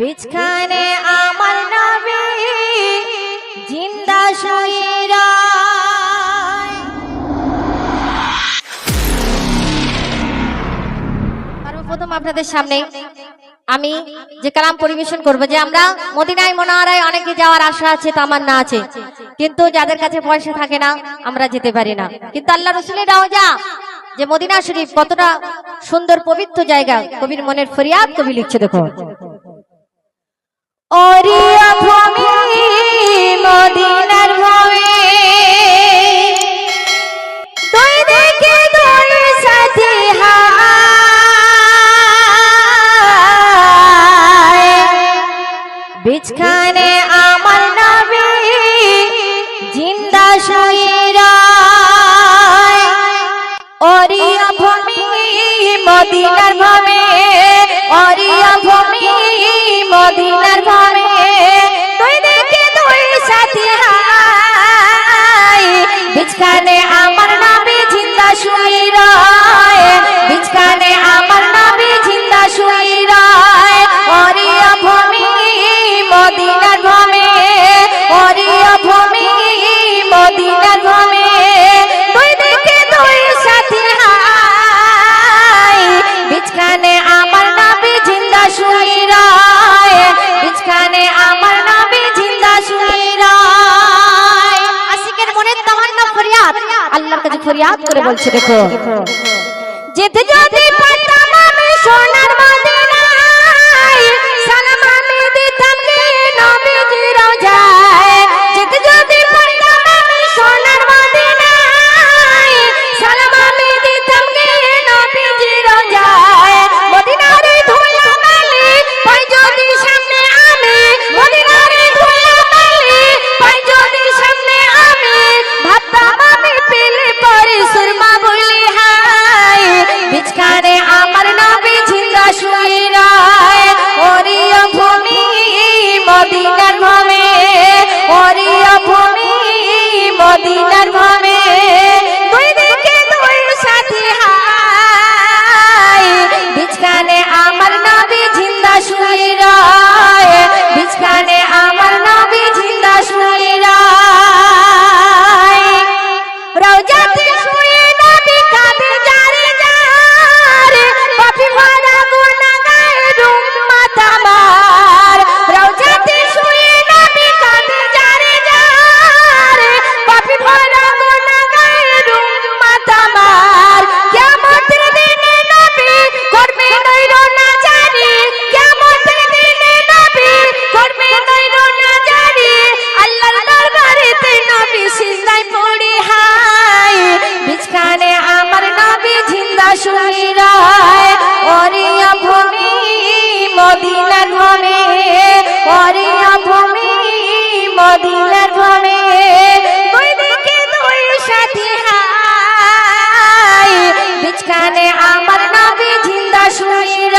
বিছখানে আমার নবী জিন্দা শুইরা সর্বপ্রথম আপনাদের সামনে আমি যে কালাম পরিবেশন করব, যে আমরা মদিনায় মনোহরায় অনেকে যাওয়ার আশা আছে তো আমার না আছে। কিন্তু যাদের কাছে পয়সা থাকে না, আমরা যেতে পারি না। কিন্তু আল্লাহ রসুলের যা যে মদিনা শরীফ কতটা সুন্দর পবিত্র জায়গা, কবির মনের ফরিয়াদ কবি লিখছে দেখো ওরিয়া ভূমি মদিনার ভূমি দুই সাথী বিছখানে আমার নবী জিন্দা শুইরা অরিয়া ভূমি মদিনার ভাবে অরিয়া ভূমি মদিনার ভাবে। তুই দেখে দুই সাথী হাই বিছখানে আমার ফরিয়াদ করে বলছে দেখো। যেতে যদি পারতাম জিন্দা শুই রায় ভূমি মদিনার ভূমি ওরিয়া ভূমি মদিনার ভূমি দুই দিকে আমার নবী জিন্দা শুই